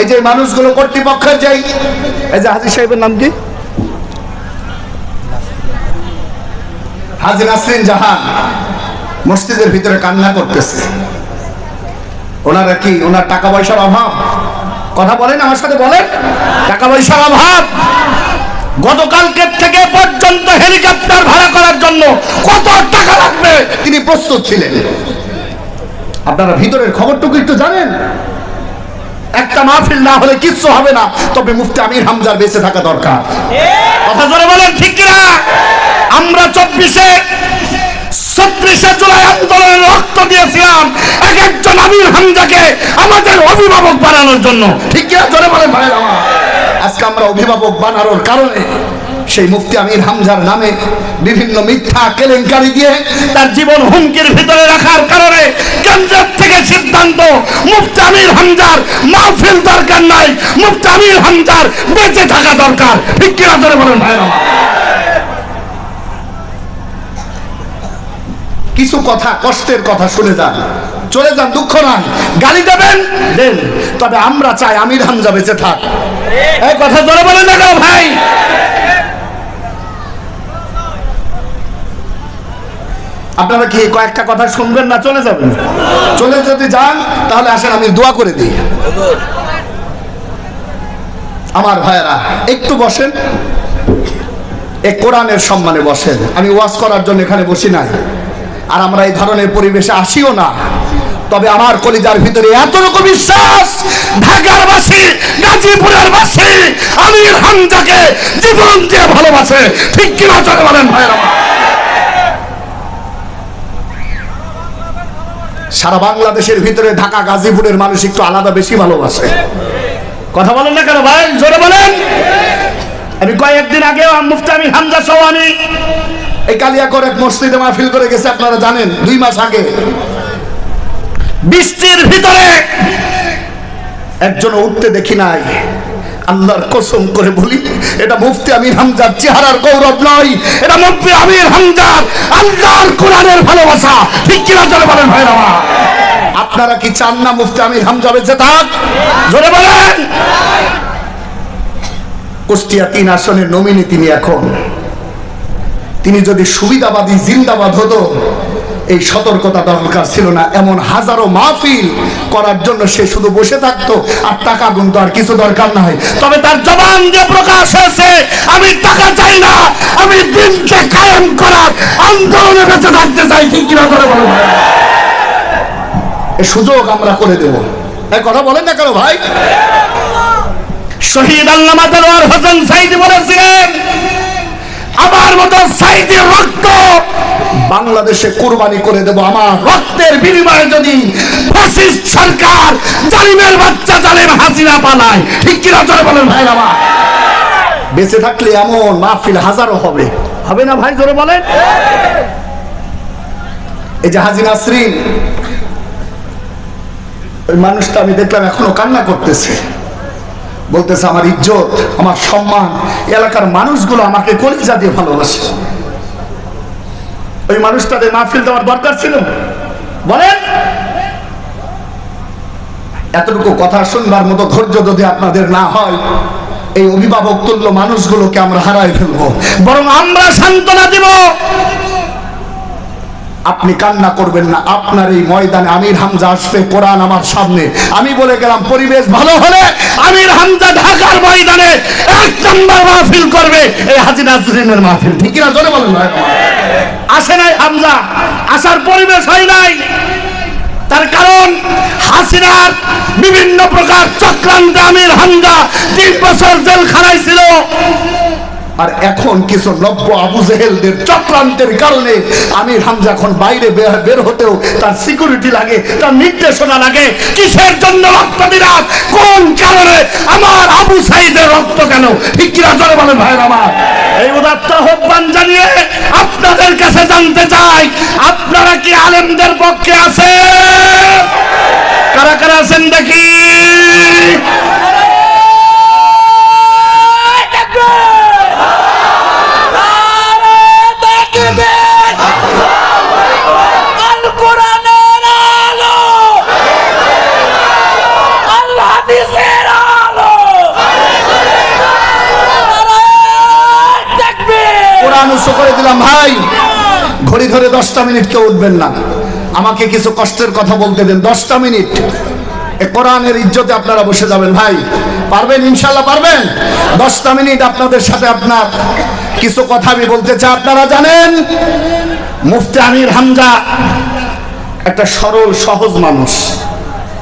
এই যে মানুষগুলো কর্তৃপক্ষের যেই এই যে হাজির সাহেবের নাম কি? হাজি নাসরিন জাহান মসজিদের ভিতরে কান্না করতেছে। ওনারা কি ওনার টাকা পয়সার অভাব? কথা বলেন আমার সাথে বলেন। টাকা পয়সার অভাব। গতকালকে থেকে পর্যন্ত হেলিকপ্টার ভাড়া করার জন্য কত টাকা লাগবে? তিনি প্রস্তুত ছিলেন। আপনারা ভিতরের খবরটুকু একটু জানেন? একটা মাহফিল না হলে কিচ্ছু হবে না। তবে মুফতি আমির হামজার বেঁচে থাকা দরকার। কথা জোরে বলেন ঠিক কিনা? আমরা চব্বিশে ছত্রিশে জুলাই আন্দোলনে রক্ত দিয়েছিলাম এক একজন আমির হামজাকে আমাদের অভিভাবক বানানোর জন্য। ঠিক কিনা? জোরে বলেন ভাই আমার। আজকে আমরা অভিভাবক বানানোর কারণে সেই মুফতি আমির হামজার নামে বিভিন্ন মিথ্যা কেলেঙ্কারি দিয়ে তার জীবন হুমকির ভিতরে রাখার কারণে কেন্দ্রের থেকে সিদ্ধান্ত, মুফতি আমির হামজার মাহফিল দরকার নাই, মুফতি আমির হামজার বেঁচে থাকা দরকার। ঠিক কিনা ধরে বলেন ভাই কিছু কথা, কষ্টের কথা শুনে যান। চলে যান, দুঃখ নাই। গালি দেবেন, দেন। তবে আমরা চাই আমির হামজা বেঁচে থাক। এই কথা জোরে বলেন না ভাই? আপনারা কি কয়েকটা কথা শুনবেন না চলে যাবেন? চলে যদি যান, তাহলে আসেন, আমি দোয়া করে দিই। আমার ভাইয়েরা, একটু বসেন। এই কোরআনের সম্মানে বসেন। আমি ওয়াজ করার জন্য এখানে বসি নাই। আর আমরা এই ধরনের পরিবেশে আসিও না। তবে আমার কলিজার ভিতরে এত রকম বিশ্বাস ঢাকার বাসী গাজীপুরের বাসী আমির হামজাকে জীবন দিয়ে ভালোবাসে। ঠিক কিনা চলে বলেন ভাইয়ের সারা বাংলাদেশের ভিতরে ঢাকা গাজীপুরের মানুষ একটু আলাদা বেশি ভালোবাসে। কথা বলেন না কেন ভাই? জোরে বলেন। আমি কয়েকদিন আগে মুফতি আমি হামজা আমি এই কালিয়াকর এক মসজিদে মাহফিল করে গেছে আপনারা জানেন দুই মাস আগে। বৃষ্টির ভিতরে একজন উঠতে দেখি নাই। আল্লাহর কসম করে বলি, এটা মুফতি আমির হামজার চেহারার গৌরব নয়, এটা মুফতি আমির হামজার আল্লাহর কোরআনের ভালোবাসা। ঠিক কিনা জোরে বলেন ভাই আমার? আপনারা কি চান না মুফতি আমির হামজা বেঁচে থাক? জোরে বলেন। কুষ্টিয়া তিন আসনের নমিনি তিনি এখন। তিনি যদি সুবিধাবাদী জিন্দাবাদ হতো এই সতর্কতা দরকার ছিল না। এমন হাজারো মাহফিল করার জন্য সে শুধু বসে থাকতো আর টাকা গুনতো, আর কিছু দরকার নাই তবে তার জবান যে প্রকাশ হয়েছে, আমি টাকা চাই না, আমি দিনকে কায়েম করার আন্দোলনে বেঁচে থাকতে চাই। ঠিক কিনা করে বলো সুযোগ আমরা করে দেব। এই কথা বলেন না কেন ভাই? শহীদ আল্লামা দেলোয়ার হোসেন সাইদি বলেছিলেন, আমার মতো সাইদের রক্ত বাংলাদেশে কোরবানি করে দেব আমার রক্তের বিনিময়ে যদি ফ্যাসিস্ট সরকার জালিমের বাচ্চা জালেম হাসিনা পালায় ঠিক কিনা জোরে বলেন ভাই আমার বেঁচে থাকলে এমন মাহফিল হাজারো হবে। হবে না ভাই, জোরে বলেন? এই যে হাজি নাসরিন ওই মানুষটা আমি দেখলাম এখনও কান্না করতেছে। বলতেছে, আমার ইজ্জত, আমার সম্মান এলাকার মানুষগুলো আমাকে কলিজা দিয়ে ভালোবাসে। ওই মানুষটাদের মাহফিল দেওয়ার দরকার ছিল। বলেন। এতটুকু কথা শুনবার মতো ধৈর্য যদি আপনাদের না হয়, এই অভিভাবক তুল্য মানুষগুলোকে আমরা হারাই ফেলব। বরং আমরা সান্ত্বনা দিব। আপনি কান্না করবেন না। আপনার এই ময়দানে আমির হামজা আসবে, কোরআন আমার সামনে। আমি বলে গেলাম, পরিবেশ ভালো হলে আমির হামজা ঢাকার ময়দানে এক নম্বর মাহফিল করবে। এই হাজি নাজরিনের মাহফিল, ঠিক না জোরে বলেন। আসে নাই হামজা, আসার পরিবেশ হয় নাই। তার কারণ, হাসিনার বিভিন্ন প্রকার চক্রান্ত আমির হামজা তিন বছর জেলখানায় ছিল আর এখন কিছু নব্য আবু জেহেলদের চক্রান্তের কারণে আমির হামজা এখন বাইরে বের হতেও তার সিকিউরিটি লাগে, তার নির্দেশনা লাগে। কিসের জন্য রক্ত দিলাম কোন কারণে আমার আবু সাইদের রক্ত কেন? কিনা জোরে বলেন ভাই আমার। এই উদাত্ত আহ্বান জানিয়ে আপনাদের কাছে জানতে চাই, আপনারা কি আলেমদের পক্ষে আছে কারা কারা আছেন দেখি। দশটা মিনিট কেউ উঠবেন না। আমাকে কিছু কষ্টের কথা বলতে দেন। দশটা মিনিট। কোরআনের ইজ্জতে আপনারা বসে যাবেন। ভাই, পারবেন? ইনশাল্লাহ পারবেন? দশটা মিনিট আপনাদের সাথে আপনার কিছু কথা আমি বলতে চাই। আপনারা জানেন, মুফতি আমির হামজা একটা সরল, সহজ মানুষ।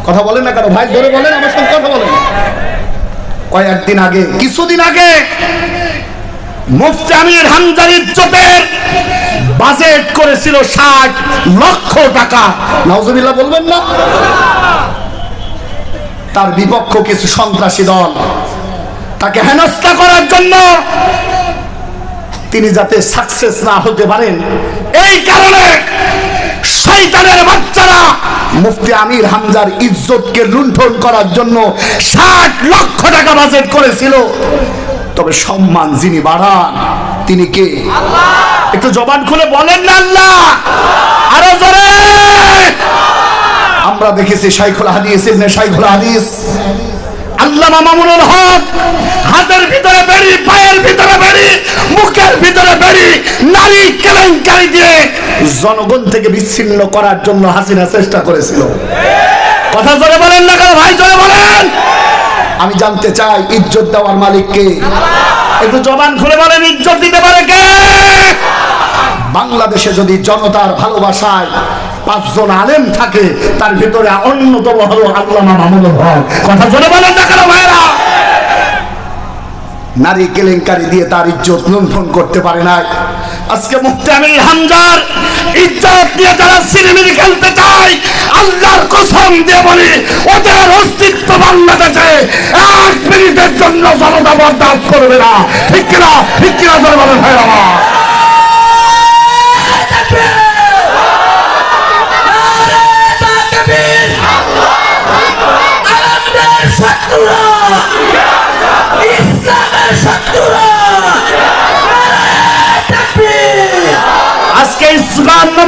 কথা বলেন না কেন? ভাই, ধরে বলেন, আমার সঙ্গে কথা বলেন। কয়েকদিন আগে, কিছুদিন আগে, মুফতি আমির হামজার ইজ্জতের বাজেট করেছিল ষাট লক্ষ টাকা। নাউজুবিল্লাহ বলবেন না? তার বিপক্ষ কিছু সন্ত্রাসী দল। তাকে হেনস্থা করার জন্য তিনি যাতে সাকসেস না হতে পারেন, এই কারণে শয়তানের বাচ্চারা মুফতি আমির হামজার ইজ্জতকে লুণ্ঠন করার জন্য ষাট লক্ষ টাকা বাজেট করেছিল। তবে সম্মান যিনি বাড়ান, তিনি কে? একটু জবান খুলে বলেন না আল্লাহ। আরও জোরে। আমরা দেখেছি শাইখুল হাদিস, ইবনে শাইখুল হাদিস। আল্লামা মামুনুল হক, হাতের ভিতরে বেরি পায়ের ভিতরে বেরি মুখের ভিতরে বেরি নারী কেলেঙ্কারি দিয়ে জনগণ থেকে বিচ্ছিন্ন করার জন্য হাসিনা চেষ্টা করেছিল। কথা জোরে বলেন না কেন ভাই, জোরে বলেন। আমি জানতে চাই ইজ্জত দেওয়ার মালিককে। একটু জবান খুলে বলেন, ইজ্জত দিতে পারে কে? বাংলাদেশে যদি জনতার ভালোবাসায় পাঁচজন আলেম থাকে, তার ভিতরে অন্যতম হলো আল্লামা মামুনুল হক। কথা জোরে বলেন না কেন ভাইরা? নারী কেলেঙ্কারি দিয়ে তার ইজ্জত লুণ্ঠন করতে পারে নাই। আজকে মুক্তি আমি হামজার ইজ্জত নিয়ে যারা সিনেমিনি খেলতে চায়, আল্লাহর কসম দিয়ে বলি, ওদের অস্তিত্ব বাংলাদেশে এক মিনিটের জন্য জনতা বরদাস্ত করবে না। ঠিক কিনা? ঠিক কিনা জোরে বলেন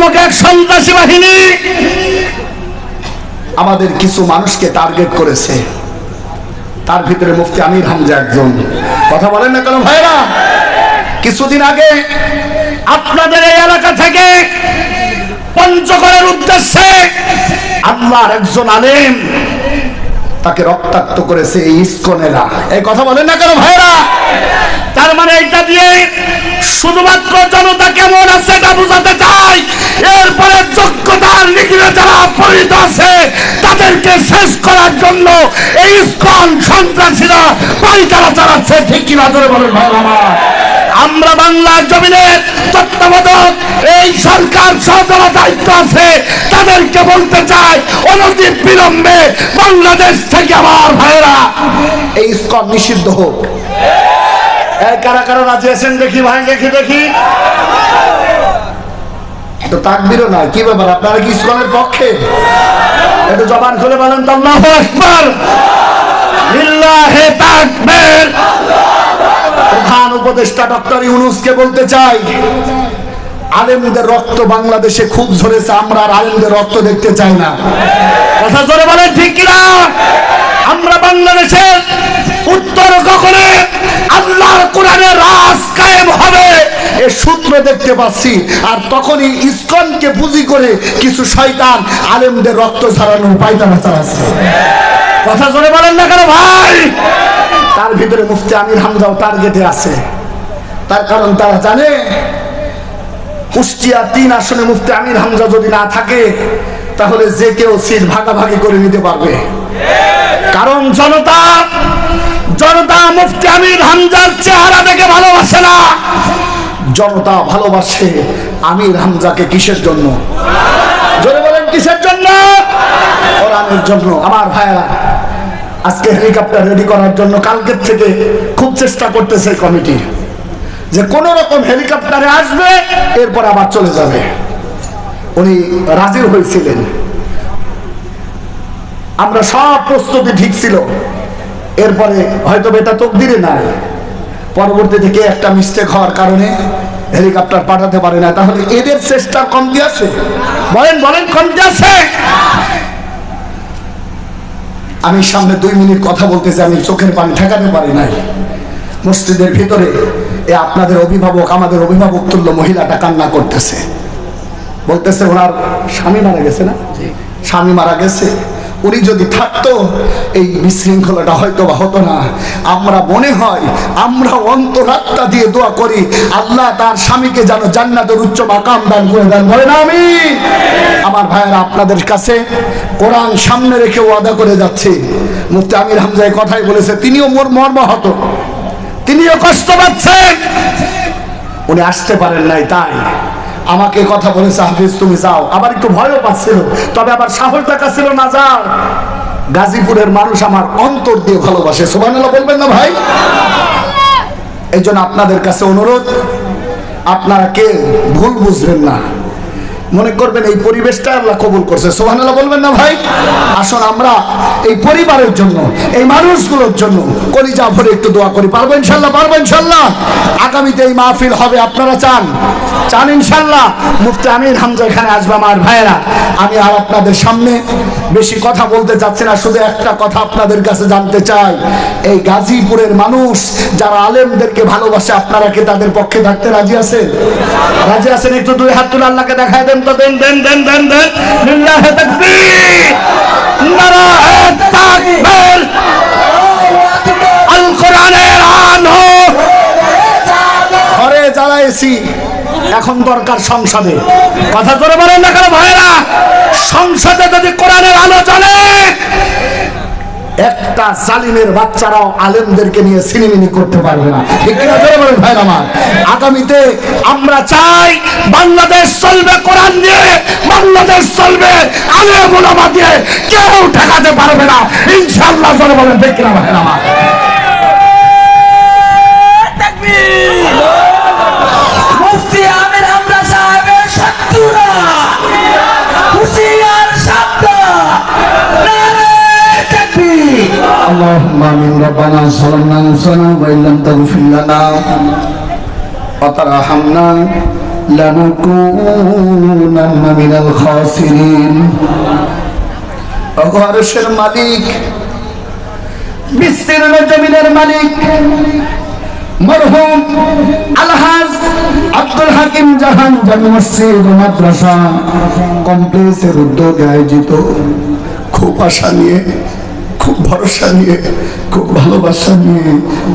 নামক এক সন্ত্রাসী বাহিনী আমাদের কিছু মানুষকে টার্গেট করেছে। তার ভিতরে মুফতি আমির হামজা একজন। কথা বলেন না কেন ভাইরা কিছুদিন আগে আপনাদের এই এলাকা থেকে পঞ্চগড়ের উদ্দেশ্যে আল্লাহর একজন আলেম তাকে রক্তাক্ত করেছে এই ইস্কনেরা। এই কথা বলেন না কেন ভাইরা তার মানে এটা দিয়ে শুধুমাত্র জনতা কেমন আছে এটা বোঝাতে চাই। এরপরে যোগ্যতার নিখিলে যারা পরিণত আছে, তাদেরকে শেষ করার জন্য এই ইস্কন সন্ত্রাসীরা পাইতারা চালাচ্ছে। ঠিক কিনা ধরে বলেন ভাই আমার আমরা বাংলার জমিনের তত্ত্বাবধায়ক, এই সরকার সহজলা দায়িত্ব আছে, তাদেরকে বলতে চাই অনতি বিলম্বে বাংলাদেশ থেকে আমার ভাইরা এই স্কন নিষিদ্ধ হোক। কারা কারা রাজি আছেন দেখি ভাই দেখি দেখি। তো ব্যাপার? আপনারা কি পক্ষে? জবান বলেন প্রধান উপদেষ্টা ডক্টর ইউনুসকে বলতে চাই, আলেমদের রক্ত বাংলাদেশে খুব ঝরেছে, আমরা আর আলেমদের রক্ত দেখতে চাই না। কথা জোরে বলেন, ঠিক কিনা? আমরা বাংলাদেশের উত্তর কখনে আল্লাহর কোরআনের রাজ কায়েম হবে। এ সূত্র দেখতে পাচ্ছি, আর তখনই ইসকনকে পুঁজি করে কিছু শয়তান আলেমদের রক্ত ঝরানোর পায়তারা চালাচ্ছে। কথা জোরে বলেন না কেন ভাই? তার ভিতরে মুফতি আমির হামজাও টার্গেটে আছে। তার কারণ তারা জানে, কুষ্টিয়া তিন আসনে মুফতি আমির হামজা যদি না থাকে, তাহলে যে কেউ সিট ভাগাভাগি করে নিতে পারবে। কারণ জনতা জনতা মুফতি আমির হামজার চেহারা দেখে ভালোবাসে না। জনতা ভালোবাসে আমির হামজাকে কিসের জন্য? কিসের জন্য? কোরআনের জন্য। আমার ভাইয়েরা, আজকে হেলিকপ্টার রেডি করার জন্য কালকের থেকে খুব চেষ্টা করতেছে কমিটি যে কোন রকম হেলিকপ্টারে আসবে, এরপর আবার চলে যাবে। উনি রাজি হয়েছিলেন। আমরা সব প্রস্তুতি ঠিক ছিল। এরপরে হয়তো এটা তকদিরে নাই। পরবর্তী থেকে একটা মিস্টেক হওয়ার কারণে হেলিকপ্টার পাঠাতে পারে না তাহলে এদের চেষ্টার কমতি আছে। বলেন বলেন কমতি আছে। আমি সামনে দুই মিনিট কথা বলতেছি আমি চোখের পানি ঠেকাতে পারি নাই। মসজিদের ভিতরে এ আপনাদের অভিভাবক আমাদের অভিভাবক তুল্য মহিলাটা কান্না করতেছে। বলতেছে ওনার স্বামী মারা গেছে না? স্বামী মারা গেছে। উনি যদি থাকতো, এই বিশৃঙ্খলাটা হয়তো বা হতো না। আমরা মনে হয়, আমরা অন্তরাত্মা দিয়ে দোয়া করি, আল্লাহ তার স্বামীকে যেন জান্নাতের উচ্চ মাকাম দান করে দেন। বলেন আমি আমার ভাইয়েরা, আপনাদের কাছে কোরআন সামনে রেখে ওয়াদা করে যাচ্ছে। মুফতি আমির হামজা এই কথাই বলেছে, তিনিও মোর মর্মাহত, তিনিও কষ্ট পাচ্ছেন। উনি আসতে পারেন নাই, তাই আমাকে কথা বলেছে হাফিজ তুমি যাও। আবার একটু ভয়ও পাচ্ছিল, তবে আবার সাহস দেখাচ্ছিল না, যাও। গাজীপুরের মানুষ আমার অন্তর দিয়ে ভালোবাসে। সোভানাল্লাহ বলবেন না ভাই? এই আপনাদের কাছে অনুরোধ, আপনারা কে ভুল বুঝবেন না। মনে করবেন এই পরিবেশটা আল্লাহ কবুল করছে। সোহান বলবেন না ভাই? আসুন আমরা এই পরিবারের জন্য, এই মানুষগুলোর জন্য কলিজা ভরে একটু দোয়া করি। পারব ইনশাল্লাহ পারব ইনশাল্লাহ? আগামীতে এই মাহফিল হবে, আপনারা চান? চান ইনশাল্লাহ? মুফতি আমির হামজা এখানে আসবে, আমার ভাইয়েরা। আমি আর আপনাদের সামনে বেশি কথা বলতে চাচ্ছি না, শুধু একটা কথা আপনাদের কাছে জানতে চাই। এই গাজীপুরের মানুষ যারা আলেমদেরকে ভালোবাসে, আপনারা কি তাদের পক্ষে থাকতে রাজি আছেন? রাজি আছেন? একটু দুই হাত তুলে আল্লাহকে দেখায় দেন তো, দেন দেন দেন দেন দেন। লিল্লাহে তাকবীর। নারায়ে তাকবীর। আল। কোরআনের আনো ঘরে জ্বালাইছি। এখন দরকার সংসদে। কথা করে বলেন না কেন ভাইরা সংসদে যদি কোরআনের আলো চলে একটা জালিমের বাচ্চারাও আলেমদেরকে নিয়ে সিনেমিনি করতে পারবে না। ঠিক কিনা জোরে বলেন ভাই আমার? আগামীতে আমরা চাই বাংলাদেশ চলবে কোরআন দিয়ে, বাংলাদেশ চলবে আলেম ওলামা দিয়ে। কেউ ঠেকাতে পারবে না। ইনশাআল্লাহ জোরে বলেন, ঠিক কিনা ভাই আমার? اللهم امين ربنا ظلمنا انفسنا وان لم تغفر لنا وترحمنا لنكونن من الخاسرين অগরশের মালিক বিস্তীর্ণ জমিনের মালিক মরহুম আলহাজ আব্দুল হাকিম জাহান জামি মসজিদ ও মাদ্রাসা কমপ্লেক্সের উদ্যোগে আয়োজিত খুব আশা নিয়ে খুব ভরসা নিয়ে, খুব ভালোবাসা নিয়ে,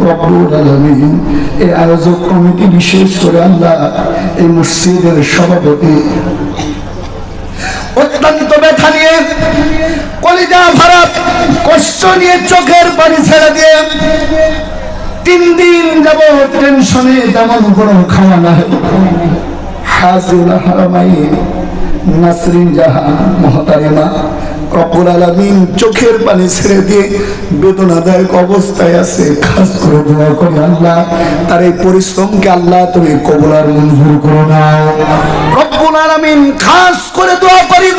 রব্বুল আলামিন এই আয়োজক কমিটি বিশেষ করে আল্লাহ এই মসজিদের সভাপতি। অত্যন্ত ব্যথা নিয়ে, কলিজা ভরা কষ্ট নিয়ে চোখের পানি ছেড়ে দিয়ে তিন দিন যাব টেনশনে তেমন কোনো খাওয়া নাই হাজির হারামাই, নাসরিন জাহান মহতারেমা চোখের পানি ছেড়ে দিয়ে বেদনাদায়ক অবস্থায় আছে। খাস করে দোয়া আল্লাহ, তার এই পরিশ্রমকে আল্লাহ তুমি কবুল আর মঞ্জুর করো আলামিন খাস করে দোয়া করি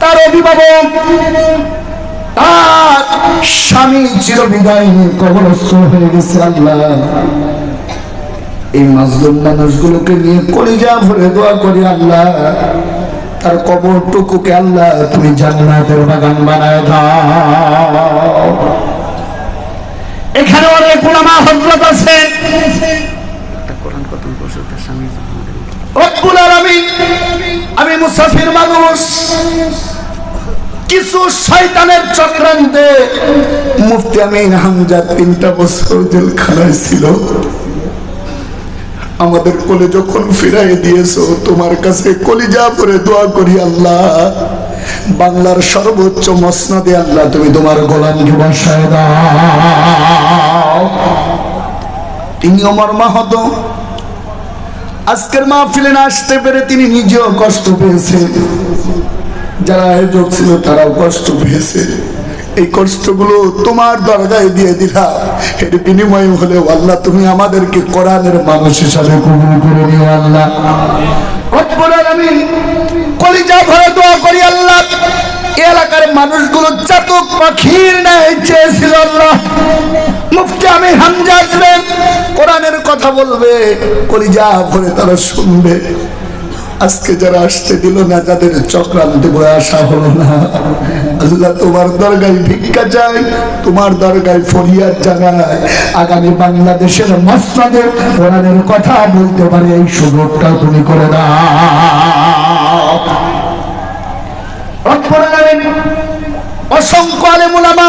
তার অভিভাবক, তার স্বামী চির বিদায় কবরস্থ হয়ে গেছে আল্লাহ। এই মাজলুম মানুষগুলোকে নিয়ে কলিজা ভরে দোয়া করি আল্লাহ। তার কবরটুকুকে আল্লাহ তুমি জান্নাতের বাগান বানায় দাও। এখানে অনেক উলামা হযরত আছে। রব্বুল আলামিন আমি মুসাফির মানুষ। কিছু শয়তানের চক্রান্তে মুফতি আমিন হামজা তিনটা বছর জেলখানায় ছিল। আমাদের কোলে যখন ফিরাই দিয়েছ, তোমার কাছে কলিজা পরে দোয়া করি আল্লাহ। বাংলার সর্বোচ্চ মসনদে আল্লাহ, তুমি তোমার গোলামকে বসায় দাও। তিনি আমার মাহত। আজকের মাহফিলে না আসতে পেরে তিনি নিজেও কষ্ট পেয়েছেন। যারা আয়োজক ছিল, তারাও কষ্ট পেয়েছে। এই কষ্টগুলো তোমার দরগায় দিয়ে দিলাম। এর বিনিময় হলেও আল্লাহ তুমি আমাদেরকে কোরআনের মানুষ হিসাবে কবুল করে নিও আল্লাহ। কলিজা ভরে দোয়া করি আল্লাহ। এলাকার মানুষগুলো চাতক পাখির ন্যায় চেয়েছিল আল্লাহ। মুফতি আমি হামজা আসবেন কোরআনের কথা বলবে, কলিজা ভরে তারা শুনবে। আজকে যারা আসতে দিল না যাদের চক্রান্তে বয়ে আসা হলো না। আল্লাহ তোমার দরগায় ভিক্ষা চাই তোমার দরগায় ফরিয়াদ জানায়। আগামী বাংলাদেশের মসনাদে কোরআনের কথা বলতে পারে, এই সুযোগটা তুমি করে আলামিন অসংখ্য আলেম উলামা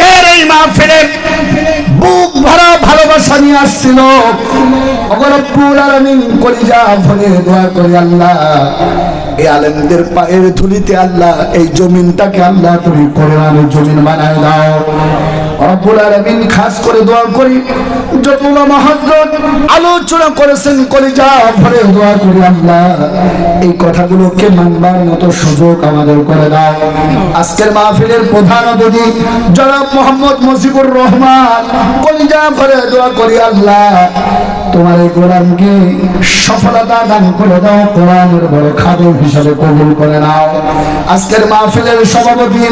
আজকের এই মাহফিলে বুক ভরা ভালোবাসা নিয়ে আসছিল। কলিজা ভরে দোয়া করে আল্লাহ এই আলেমদের পায়ের ধুলিতে আল্লাহ, এই জমিনটাকে আল্লাহ তুমি করে জমিন বানায় দাও। রব্বুল আলামিন খাস করে দোয়া করি। যত উলামা আলোচনা করেছেন কলিজা ভরে দোয়া করি আল্লাহ। এই কথাগুলোকে মানবার মতো সুযোগ আমাদের করে দাও। আজকের মাহফিলের প্রধান অতিথি জনাব মোহাম্মদ মুজিবুর রহমান। কলিজা ভরে দোয়া করি আল্লাহ। তোমার এই কোরআনকে সফলতা দান করে দাও, কোরআনের বড় খাদম হিসাবে কবুল করে নাও। আজকের মাহফিলের সভাপতি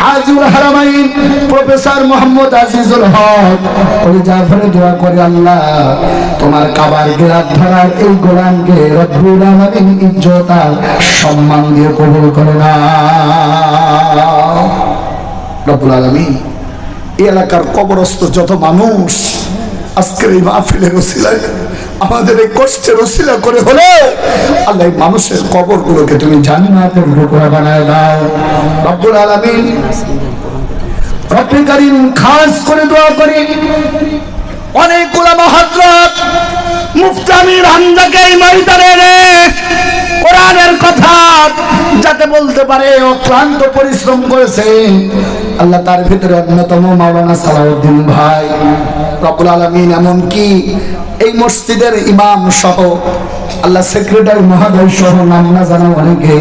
হাজুল হারামাইন, প্রফেসর মোহাম্মদ আজিজুল হক কলিজা ভরে দোয়া করি আল্লাহ, তোমার কাবার গেরাত ধরার এই কোরআনকে রব্বুল আলামিন ইজ্জত আর সম্মান দিয়ে কবুল করে নাও। রব্বুল আলামিন এলাকার কবরস্থ যত মানুষ আজকের এই মাহফিলের ওসিলায় আমাদের এই কষ্টের ওসিলা করে হলে আল্লাহ মানুষের কবরগুলোকে তুমি জান্নাতের টুকরা বানায় দাও। রব্বুল আলামিন, রব্বুল কারীম খাস করে দোয়া করি। অনেক উলামা হযরত মুফতামির হামজাকে এই ময়দানে কোরআনের কথা যাতে বলতে পারে অক্লান্ত পরিশ্রম করেছে। আল্লাহ তার ভিতরে অন্যতম মাওলানা সালাউদ্দিন ভাই। রব্বুল আলমিন এমনকি এই মসজিদের ইমাম সহ আল্লাহ সেক্রেটারি মহাদয় সহ নাম না জানা অনেকে,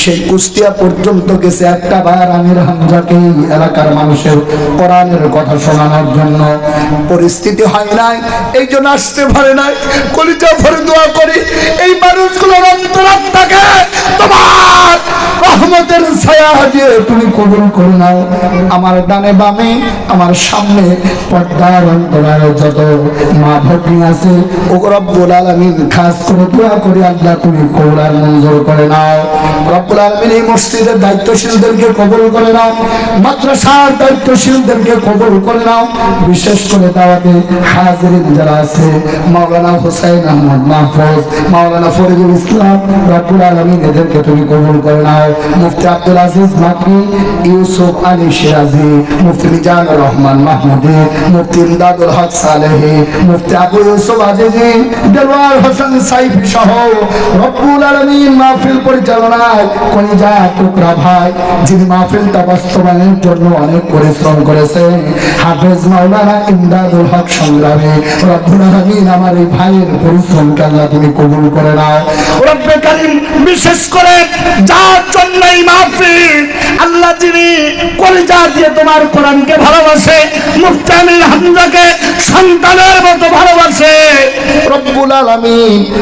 সেই কুষ্টিয়া পর্যন্ত গেছে একটা বার আমির হামজাকে এলাকার মানুষের কোরআনের কথা শোনানোর জন্য। পরিস্থিতি হয় নাই, এই জন্য আসতে পারে নাই। কলিজা ভরে দোয়া করি, এই মানুষগুলোর অন্তরাত্মাকে তোমার রহমতের ছায়া দিয়ে তুমি কবুল করে নাও। আমার ডানে বামে, আমার সামনে পর্দার অন্তরালে যত মা ভগ্নী আছে ও রব্বুল আলামিন খাস দায়িত্বশীলদেরকে কবুল করে নাও। মাদ্রাসার দায়িত্বশীলদেরকে কবুল করে নাও। বিশেষ করে দাওয়াতে হাজিরিন যারা আছে, মাওলানা হোসেন আহমদ মাহফুজ, মাওলানা ফরিদুল ইসলাম, রব্বুল আলামিন এদেরকে তুমি কবুল করে নাও। মুফতি আব্দুল আজিজ মাকি, ইউসুফ আলী সিরাজি, মুফতি মিজানুর রহমান মাহমুদি, মুফতি ইমদাদুল হক সালেহি, মুফতি আবু ইউসুফ আজিজি দেলোয়ার হোসেন সাইফি সহ রব্বুল আলামিন মাহফিল পরিচালনায় কলিজা টুকরা ভাই, যিনি মাহফিলটা বাস্তবায়নের জন্য অনেক পরিশ্রম করেছেন, হাফেজ মাওলানা ইমদাদুল হক সংগ্রামে। রব্বুল আলামিন আমার এই ভাইয়ের পরিশ্রমকে আল্লাহ তুমি কবুল করে নাও। রব্বে কারীম, বিশেষ করে যার জন্য এই মাহফিল আল্লাহ যিনি কলিজা দিয়ে তোমার কোরআনকে ভালোবাসে মুফতামিল হামজাকে সন্তানের মতো ভালোবাসে। রব্বুল আলামিন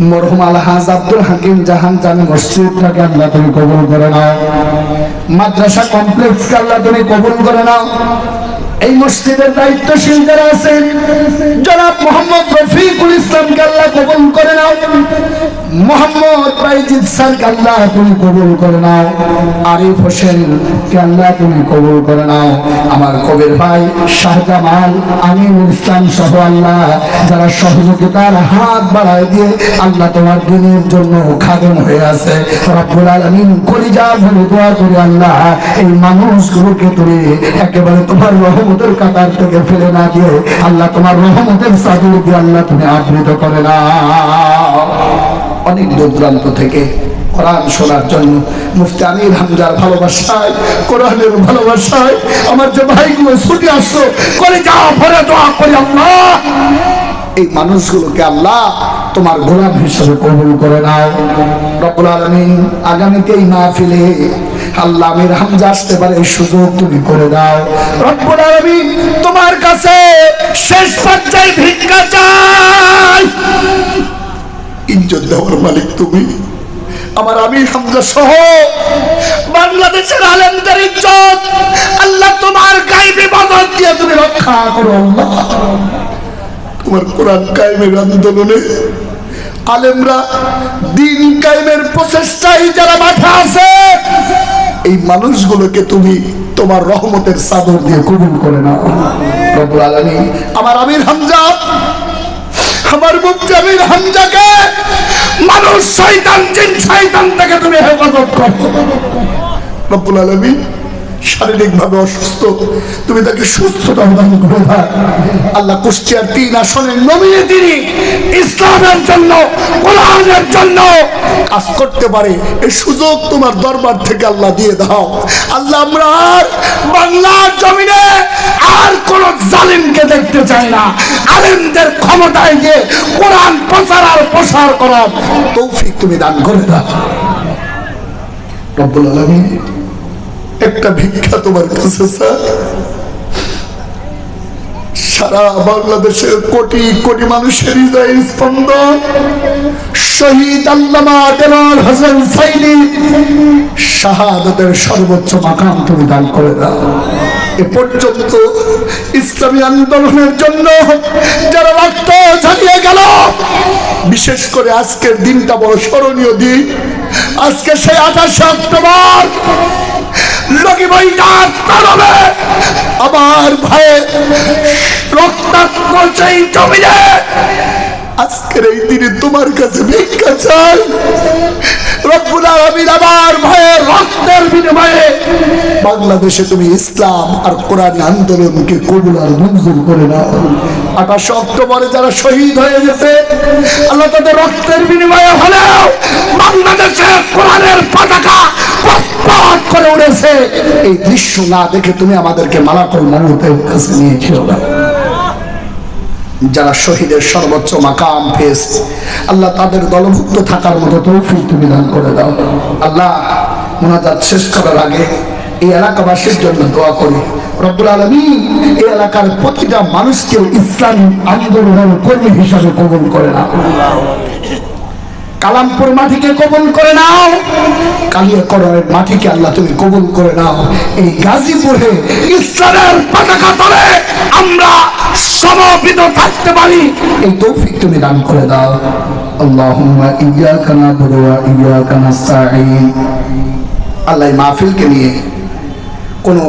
মরহুম আলহাজ আব্দুল হাকিম জাহান জামি মসজিদটাকে আল্লাহ তুমি কবুল করে নাও। মাদ্রাসা কমপ্লেক্সকে আল্লাহ তুমি কবুল করে নাও। এই মসজিদের দায়িত্বশীল যারা আছেন, জনাব মোহাম্মদ রফিকুল ইসলামকে আল্লাহ কবুল করে নাও। মোহাম্মদ রাইজিদ স্যারকে আল্লাহ তুমি কবুল করে নাও। আরিফ হোসেন কে আল্লাহ তুমি কবুল করে নাও। আমার কবির ভাই শাহজামাল, আমিনুল ইসলাম সহ আল্লাহ, যারা সহযোগিতার হাত বাড়ায় দিয়ে আল্লাহ তোমার দিনের জন্য খাদন হয়ে আছে। রব্বুল আলামিন কলিজা ভরে দোয়া করে আল্লাহ, এই মানুষগুলোকে তুমি একেবারে তোমার রহমতের কাতার থেকে ফেলে না দিয়ে আল্লাহ তোমার রহমতের চাদর দিয়ে আল্লাহ তুমি আবৃত করে না। অনেক দূর দূরান্ত থেকে কোরআন শোনার জন্য মুফতি আমির হামজার ভালোবাসায়, কোরআনের ভালোবাসায় আমার যে ভাইগুলো ছুটে আসলো, করে যা ভরে দোয়া করি আল্লাহ। এই মানুষগুলোকে আল্লাহ তোমার গোলাম হিসেবে কবুল করে নাও রব্বুল আলামিন আগামীতে এই মাহফিলে আল্লাহ হামজা আসতে পারে, এই সুযোগ তুমি করে দাও। রব্বুল আলামিন তোমার কাছে শেষ পর্যায়ে ভিক্ষা চাই। ইজ্জত দেওয়ার মালিক তুমি। আমার আমির হামজা সহ বাংলাদেশের আলেমদের ইজ্জত। আল্লাহ তোমার গাইবে মদত দিয়ে তুমি রক্ষা করো, আল্লাহ। তোমার কোরআন কায়েমের আন্দোলনে আলেমরা দিন কায়েমের প্রচেষ্টায় যারা মাঠে আছে, এই মানুষগুলোকে তুমি তোমার রহমতের চাদর দিয়ে কবুল করে না রব্বুল আলামিন, আমার আমির হামজা, আমার মুক্তি আমির হামজাকে মানুষ, শয়তান, জিন, শয়তান থেকে তুমি হেফাজত করো। রব্বুল আলামিন শারীরিক ভাবে অসুস্থ, তুমি তাকে সুস্থতা প্রদান করে দাও আল্লাহ কুষ্টিয়ার তিন আসনের নমিনে তিনি ইসলামের জন্য, কোরআনের জন্য কাজ করতে পারে এই সুযোগ তোমার দরবার থেকে আল্লাহ দিয়ে দাও। আল্লাহ, আমরা আর বাংলার জমিনে আর কোন জালিমকে দেখতে চাই না। আলেমদের ক্ষমতায় গিয়ে কোরআন প্রচার আর প্রসার করার তৌফিক তুমি দান করে দাও। রব্বুল আলামিন একটা ভিক্ষা তোমার কাছে সারা বাংলাদেশের কোটি কোটি মানুষের হৃদয় স্পন্দন। শহীদ আল্লামা দেলাল হোসেন সাইনি, শাহাদতের সর্বোচ্চ মাকাম তুমি দান করে দাও। এ পর্যন্ত ইসলামী আন্দোলনের জন্য যারা রক্ত ঝরিয়ে গেল, বিশেষ করে আজকের দিনটা বড় স্মরণীয় দিন। আজকে সেই আঠাশে অক্টোবর লগি বইটার তরবে। আমার ভাইয়ের রক্তাক্ত সেই জমিনে। আজকের এই দিনে তোমার কাছে ভিক্ষা চাই। বাংলাদেশে তুমি ইসলাম আর কোরআন আন্দোলনকে কবুল আর মঞ্জুর করে নাও। আঠাশে অক্টোবরে যারা শহীদ হয়ে গেছে, আল্লাহ তাদের রক্তের বিনিময়ে হলেও বাংলাদেশে কোরআনের পতাকা করে উড়েছে এই দৃশ্য না দেখে তুমি আমাদেরকে মালাকুল মমতের কাছে নিয়েছিল না। যারা শহীদের সর্বোচ্চ মাকাম পেয়েছে, আল্লাহ তাদের দলভুক্ত থাকার মতো তৌফিক তুমি দান করে দাও। আল্লাহ মোনাজাত শেষ করার আগে এই এলাকাবাসীর জন্য দোয়া করি। রব্বুল আলমী এই এলাকার প্রতিটা মানুষকে ইসলামী আন্দোলনের কর্মী হিসাবে কবুল করে না কালামপুর মাটিকে কবুল করে নাও। কালিয়াকড়ের মাটিকে আল্লাহ তুমি কবুল করে নাও। এই গাজীপুরে ইসলামের পতাকা তলে আমরা সমবেত থাকতে পারি। এই তৌফিক তুমি দান করে দাও। আল্লাহুম্মা ইয়্যাকা না'বুদু ওয়া ইয়্যাকা নাস্তাঈন। আল্লাহ মাহফিলকে নিয়ে কোনো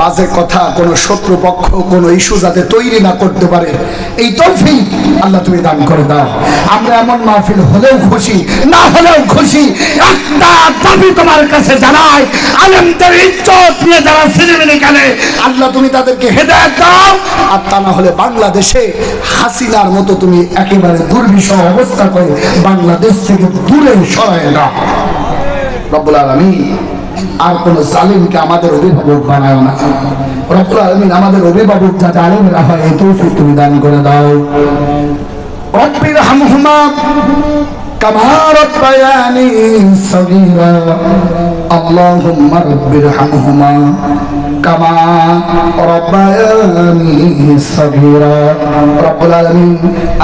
বাজে কথা, কোনো শত্রুপক্ষ কোনো ইস্যু যাতে তৈরি না করতে পারে, এই তৌফিক আল্লাহ তুমি দান করে দাও। আমরা এমন মাহফিল হলেও খুশি, না হলেও খুশি, একটা দাবি তোমার কাছে জানাই, আলেমদের ইজ্জত নিয়ে যারা সিনেমিনি কানে আল্লাহ তুমি তাদেরকে হেদায়ত দাও, আর তা না হলে বাংলাদেশে হাসিনার মতো তুমি একেবারে দুর্বিষহ অবস্থা করে বাংলাদেশ থেকে দূরে সরায় দাও। রব্বুল আলমী আর কোন জালিমকে আমাদের অভিভাবক বানায় না। রব্বুল আলমিন আমাদের অভিভাবক যা জালিমরা হয়, এই তৌফিক তুমি দান করে দাও। রব্বির হামহুমা কামা রব্বায়ানি সগীরা। আল্লাহুম্মা রব্বির হামহুমা কামা রব্বায়ানি সগীরা। রব্বুল আলামিন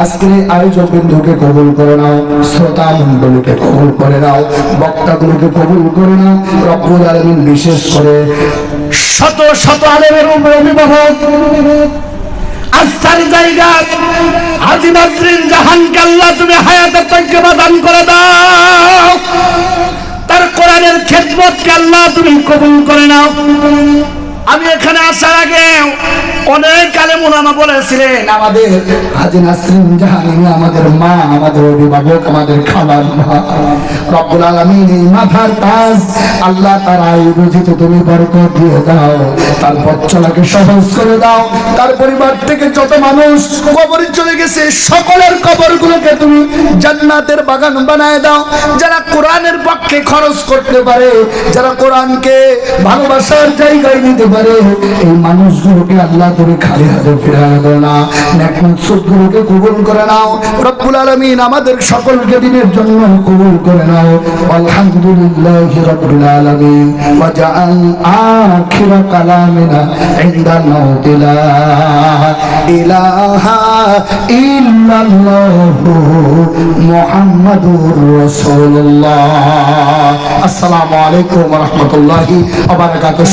আজকের আয়োজক বিন্দুকে কবুল করে নাও, শ্রোতা মণ্ডলীকে কবুল করে নাও, বক্তাগুলোকে কবুল করে নাও, রব্বুল আলামিন বিশেষ করে শত শত আলেমের অভিভাবক, আস্থার জায়গা, হাজি নাসরিন জাহানকে আল্লাহ তুমি হায়াতের তৈক্যবা দান করে দাও। তার কোরআনের খেদমতকে আল্লাহ তুমি কবুল করে নাও। আমি এখানে আসার আগে অনেক আলেম ওলামা বলেছিলেন, আমাদের হাজি নাসরিন জাহানি আমাদের মা, আমাদের অভিভাবক, আমাদের খাবার রব্বুল আলামিন এই মাথার তাজ আল্লাহ তার আয়ু বুঝিতে তুমি বরকত দিয়ে দাও, তার পথ চলাকে সহজ করে দাও, তার পরিবার থেকে যত মানুষ কবরে চলে গেছে, সকলের কবরগুলোকে তুমি জান্নাতের বাগান বানায় দাও। যারা কোরআনের পক্ষে খরচ করতে পারে, যারা কোরআনকে ভালোবাসার জায়গায় নিতে পারে এই মানুষগুলোকে আল্লাহ করে খালি হাতে ফেরায় দেয় না। গুলোকে কবুল করে নাও। রব্বুল আলামিন আমাদের সকলকে দিনের জন্য কবুল করে নাও। আলহামদুলিল্লাহ রব্বুল আলামিন। ওয়াজআল আখির কালামিনা ইনদা মাউত লা ইলাহা ইল্লাল্লাহ মুহাম্মাদুর রাসূলুল্লাহ। আসসালামু আলাইকুম ওয়া রাহমাতুল্লাহি ওয়া বারাকাতুহু।